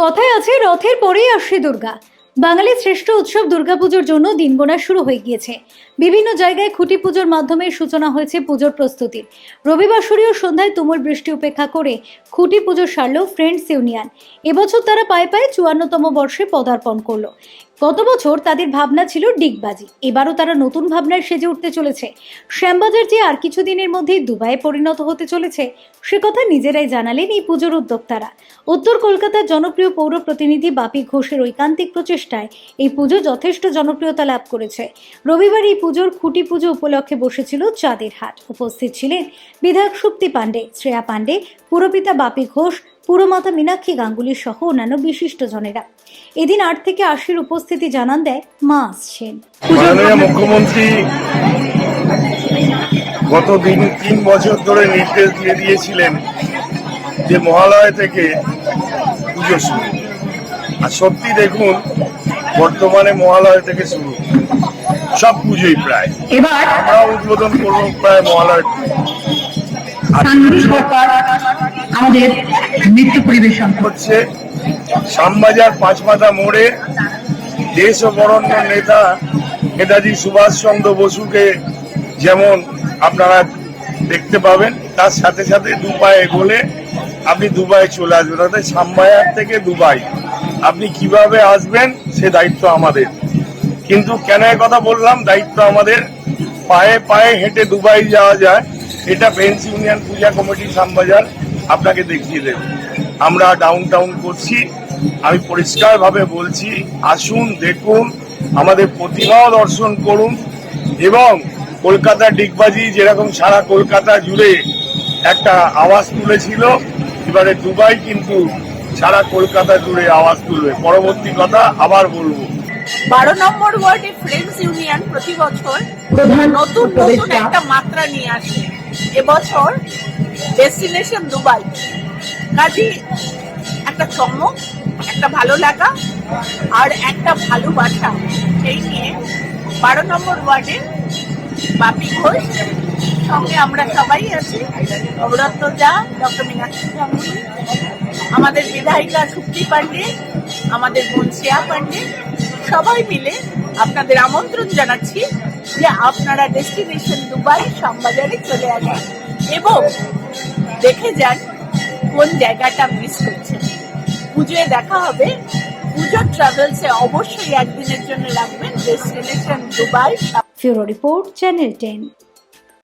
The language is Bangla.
কথায় আছে, রথের পরেই আসে দুর্গা। বাঙালির শ্রেষ্ঠ উৎসব দুর্গাপুজোর জন্য দিন গোনা শুরু হয়ে গিয়েছে। বিভিন্ন জায়গায় খুঁটি পুজোর মাধ্যমে সূচনা হয়েছে পুজোর প্রস্তুতির রবিবার সন্ধ্যায় তুমুল বৃষ্টি উপেক্ষা করে খুঁটি পুজো সারল ফ্রেন্ডস ইউনিয়ন। এবছর তারা পায়ে পায়ে চুয়ান্নতম বর্ষে পদার্পণ করল। গত বছর তাদের ভাবনা ছিল ডিগবাজি। এবারও তারা নতুন ভাবনায় সেজে উঠতে চলেছে। শ্যামবাজার যে আর কিছুদিনের মধ্যেই দুবাইয়ে পরিণত হতে চলেছে, সে কথা নিজেরাই জানালেন এই পুজোর উদ্যোক্তারা। উত্তর কলকাতার জনপ্রিয় পৌর প্রতিনিধি বাপি ঘোষের ঐকান্তিক প্রচেষ্টায় এই পুজো যথেষ্ট জনপ্রিয়তা লাভ করেছে। রবিবার এই পুজোর খুঁটি পুজো উপলক্ষে বসেছিল চাঁদের হাট উপস্থিত ছিলেন বিধায়ক সুপ্তি পাণ্ডে, শ্রেয়া পাণ্ডে, পুরপিতা বাপি ঘোষ, পুরমাতা মীনাক্ষী গাঙ্গুলি সহ অন্যান্য বিশিষ্টজনেরা এদিন আট থেকে আশির উপস্থিতি জানান দেয় মা আসছেন। মুখ্যমন্ত্রী গত তিন বছর ধরে নির্দেশ দিয়ে দিয়েছিলেন যে মহালয় থেকে পুজো শুরু আর সত্যি দেখুন বর্তমানে মহালয় থেকে শুরু। সব পুজোই প্রায়। এবার আমরা উদ্বোধন করব প্রায় মহালয় আমাদের নৃত্য পরিবেশন। হচ্ছে শ্যামবাজার পাঁচমাথা মোড়ে দেশ ও বরণ্য নেতা নেতাজি সুভাষচন্দ্র বসুকে যেমন আপনারা দেখতে পাবেন তার সাথে সাথে দু পায়ে এগোলে আপনি দুবাই চলে আসবেন। অর্থাৎ শ্যামবাজার থেকে দুবাই। আপনি কীভাবে আসবেন সে দায়িত্ব আমাদের। কিন্তু কেন কথা বললাম? দায়িত্ব আমাদের পায়ে পায়ে হেঁটে দুবাই যাওয়া যায়। এটা friends union Puja committee Shyambazar আপনাকে দেখিয়ে দেবে। আমরা ডাউন টাউন করছি। আমি পরিষ্কারভাবে বলছি, আসুন, দেখুন, আমাদের প্রতিমাও দর্শন করুন এবং কলকাতা ডিগবাজি যেরকম সারা কলকাতা জুড়ে একটা আওয়াজ তুলেছিল এবারে দুবাই কিন্তু সারা কলকাতা জুড়ে আওয়াজ তুলবে। পরবর্তী কথা আবার বলব। বারো নম্বর ওয়ার্ডে ফ্রেন্ডস ইউনিয়ন প্রতি বছর নতুন নতুন একটা মাত্রা নিয়ে আসে। এবছর ডেস্টিনেশন দুবাই। কাজে একটা চমক একটা ভালো লাগা আর একটা ভালোবাসা সেই নিয়ে বারো নম্বর ওয়ার্ডে বাপি ঘোষ। সঙ্গে আমরা সবাই আছি। অবরত্ন যা, ডক্টর মীনাক্ষী গাঙ্গুলি আমাদের বিধায়িকা সুপ্তি পান্ডে, আমাদের বোন শ্রেয়া পান্ডে। সবাই মিলে আপনাদের আমন্ত্রণ জানাচ্ছি যে আপনারা ডেস্টিনেশন দুবাই শ্যামবাজারে চলে আসেন এবং দেখে যান কোন জায়গাটা মিস করছেন পুজোয় দেখা হবে। পুজো ট্রাভেলসে অবশ্যই একদিনের জন্য রাখবেন ডেস্টিনেশন দুবাই ফিউরো রিপোর্ট চ্যানেল টেন।